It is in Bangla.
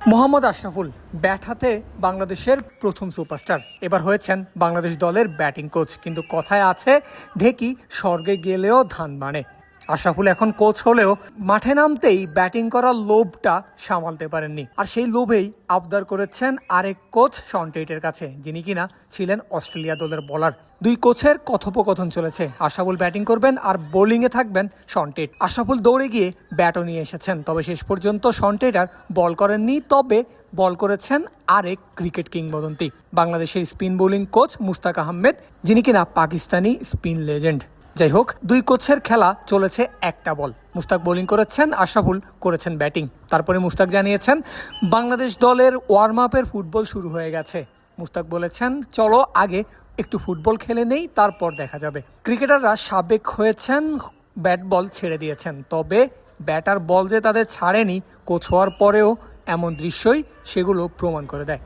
মোহাম্মদ আশরাফুল ব্যাট হাতে বাংলাদেশের প্রথম সুপারস্টার। এবার হয়েছেন বাংলাদেশ দলের ব্যাটিং কোচ। কিন্তু কথায় আছে ঢেকি স্বর্গে গেলেও ধান মানে আশরাফুল এখন কোচ হলেও মাঠে নামতেই ব্যাটিং করার লোভটা সামালতে পারেননি। আর সেই লোভেই আবদার করেছেন আরেক কোচ শনটেটের কাছে, যিনি কিনা ছিলেন অস্ট্রেলিয়া দলের বলার দুই কোচের কথোপকথন চলেছে। আশরাফুল ব্যাটিং করবেন আর বোলিংয়ে থাকবেন শনটেট আশরাফুল দৌড়ে গিয়ে ব্যাটও নিয়ে এসেছেন। তবে শেষ পর্যন্ত শনটেট আর বল করেননি, তবে বল করেছেন আরেক ক্রিকেট কিংবদন্তি। বাংলাদেশের spin bowling coach Mushtaq Ahmed, যিনি কিনা পাকিস্তানি স্পিন লেজেন্ড যাই হোক, দুই কোচের খেলা চলেছে একটা বল। মুস্তাক বোলিং করেছেন, আশরাফুল করেছেন ব্যাটিং। তারপরে মুস্তাক জানিয়েছেন, বাংলাদেশ দলের ওয়ার্ম আপের ফুটবল শুরু হয়ে গেছে। মুস্তাক বলেছেন, চলো আগে একটু ফুটবল খেলে নেই, তারপর দেখা যাবে। ক্রিকেটাররা সাবেক হয়েছেন, ব্যাট বল ছেড়ে দিয়েছেন। তবে ব্যাটার বল যে তাদের ছাড়েনি, কোচ হওয়ার পরেও এমন দৃশ্যই সেগুলো প্রমাণ করে দেয়।